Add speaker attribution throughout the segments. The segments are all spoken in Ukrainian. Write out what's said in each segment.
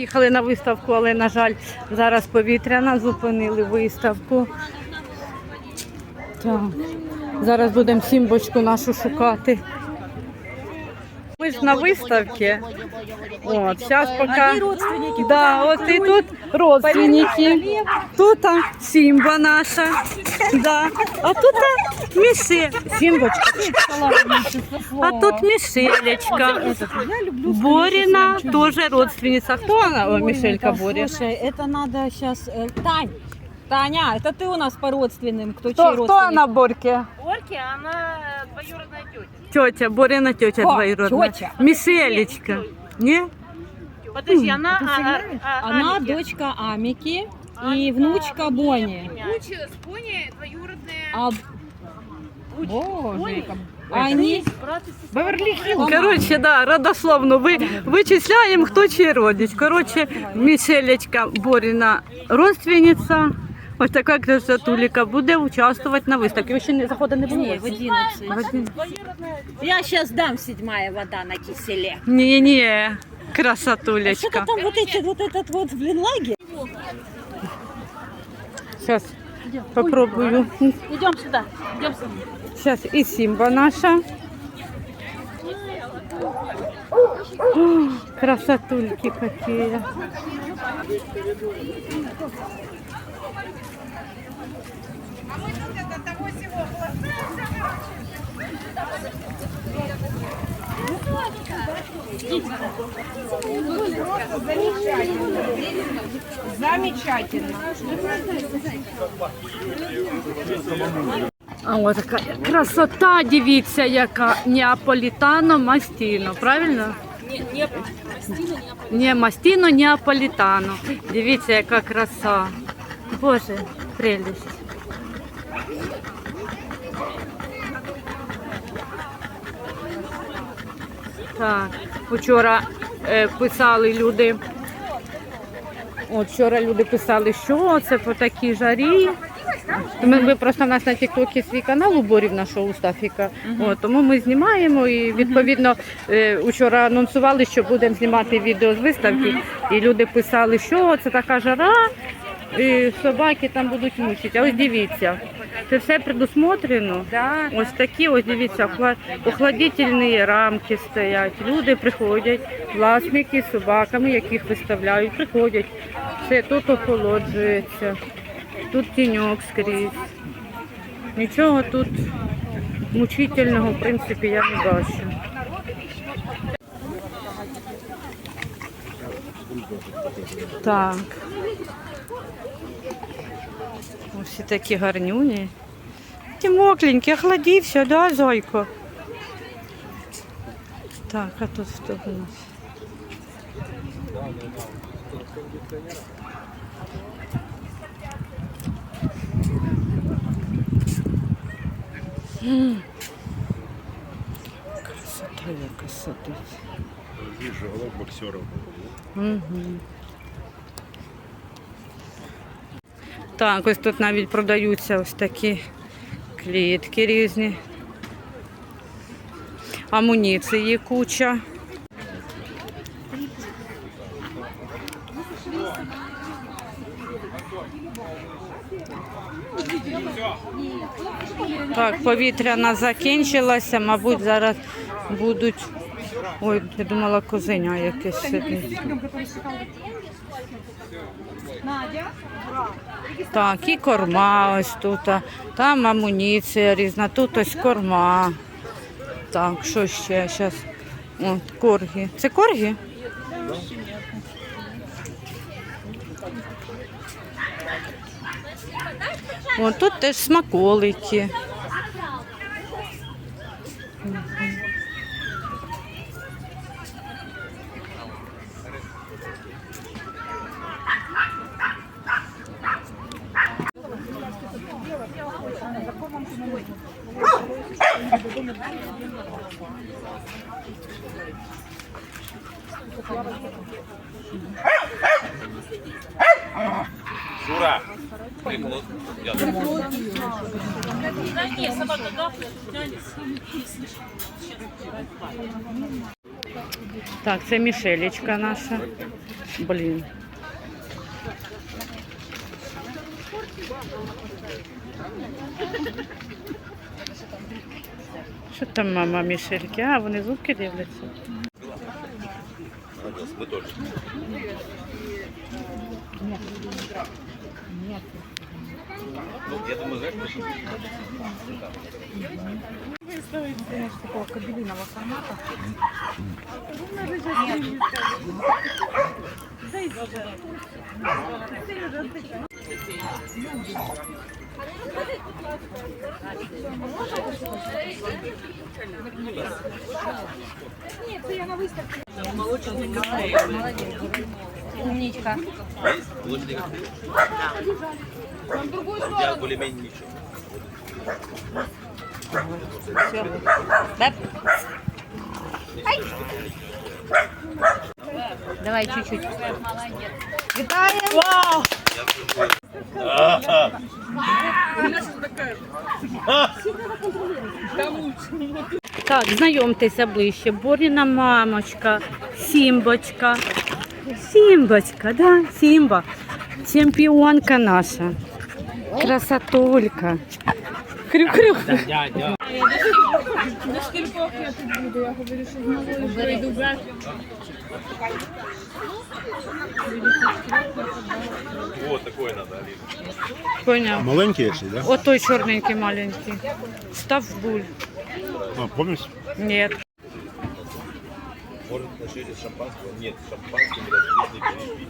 Speaker 1: Їхали на виставку, але, на жаль, зараз повітряна, зупинили виставку. Так. Зараз будемо сімбочку нашу шукати. Ми ж на виставці. От, зараз поки... Да, от і тут родственники. Тут Сімба наша. Да. А тут а, Міше. Сімбочка. А тут Мішелечка.
Speaker 2: Я люблю
Speaker 1: Борина тоже родственница. Кто она? О,
Speaker 2: Ой,
Speaker 1: Мишелька
Speaker 2: да,
Speaker 1: Боря.
Speaker 2: Слушай, это надо сейчас... Тань, Таня, это ты у нас по родственным, кто, чей
Speaker 1: Кто,
Speaker 2: родственник?
Speaker 1: кто она Борьке?
Speaker 3: Орки, она двоюродная тетя.
Speaker 1: Тетя, Борина тетя
Speaker 2: О,
Speaker 1: двоюродная.
Speaker 2: тетя.
Speaker 1: Мишелечка. Не?
Speaker 3: Подожди, она...
Speaker 2: это
Speaker 3: а,
Speaker 2: семья?
Speaker 3: а, а,
Speaker 2: Она
Speaker 3: Аники.
Speaker 2: дочка Амики
Speaker 3: А,
Speaker 2: и
Speaker 3: да,
Speaker 2: внучка Бони.
Speaker 3: Куча с Пони двоюродная.
Speaker 2: А
Speaker 3: Боже,
Speaker 2: они...
Speaker 3: брат и сестра.
Speaker 2: Беверли-Хиллз.
Speaker 1: Короче, да, родословно ви, вичисляємо, хто чий родич. Короче, Мішелечка Борина родственниця. Ось така красотуліка буде участвувати на виставці. Ви ще не заходу не було?
Speaker 2: Не, в 11.
Speaker 1: В один-
Speaker 2: Я сейчас дам седьмая вода на киселе.
Speaker 1: Ні, ні,
Speaker 2: Что-то
Speaker 1: красотулечка.
Speaker 2: там вот эти, вот этот вот, блин, лагерь.
Speaker 1: Сейчас попробую.
Speaker 3: Идем сюда, идем сюда.
Speaker 1: Сейчас и Симба наша. О, красотульки какие. А от така красота, дивіться, яка неаполітано мастіно, правильно? Не мастіно, неаполітано. Дивіться, яка краса. Боже, прелість. Так, вчора е, писали люди. От вчора люди писали, що це по такій жарі. Ми, ви просто в нас на Тіктокі свій канал уборів нашого Устафіка. От, тому ми знімаємо і відповідно е, вчора анонсували, що будемо знімати відео з виставки. І люди писали, що це така жара, і собаки там будуть мучити. А ось дивіться, це все предусмотрено. Ось такі, ось дивіться, охла- охладительні рамки стоять. Люди приходять, власники з собаками, яких виставляють, приходять. Все тут охолоджується. Тут тіньок скрізь. Нічого тут мучительного, в принципі, я не бачу. Так. Ось такі гарнюні. Ті мокленькі, охладився, да, зойко? Так, а тут хто у нас? Красота яка
Speaker 4: Вижу голов боксеров.
Speaker 1: Угу. Так, ось тут навіть продаються ось такі клітки різні. Амуніції куча. Так, повітряна закінчилася, мабуть, зараз будуть. Ой, я думала, козеня якесь сидить. Так, і корма ось тут. Там амуніція різна, тут ось корма. Так, що ще зараз? От, корги. Це корги? О, тут теж смаколики.
Speaker 4: Шура!
Speaker 1: Так, це Мішелечка наша. Блін. Що там мама Мішельки? А, вони зубки дивляться. Ні, це я на виставці.
Speaker 2: Умничка. Молочный коктейль? Да.
Speaker 5: Я более-менее ничего.
Speaker 2: Все. Да? Ай! Давай чуть-чуть. Виталий! Вау!
Speaker 1: Так, знайомтеся ближче. Боріна мамочка, Сімбочка. Сімбочка, да? Сімба. Чемпіонка наша. Красотулька. Хрю-хрю.
Speaker 5: Вот такое надо, Алина.
Speaker 1: Поняв.
Speaker 4: Маленький якщо, да?
Speaker 1: Ось той чорненький маленький. Став буль.
Speaker 4: А, помнишь?
Speaker 1: Нет.
Speaker 5: Может, нажили шампанского? Нет, шампанское не разрешили перепить.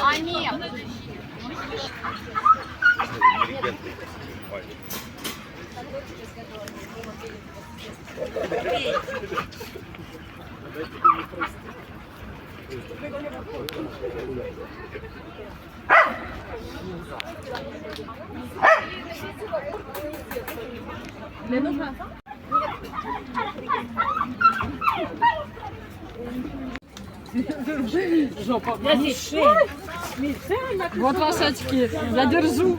Speaker 5: А, нет. Пей. Интеллигентный. парень.
Speaker 2: Вот ваши очки. Я держу.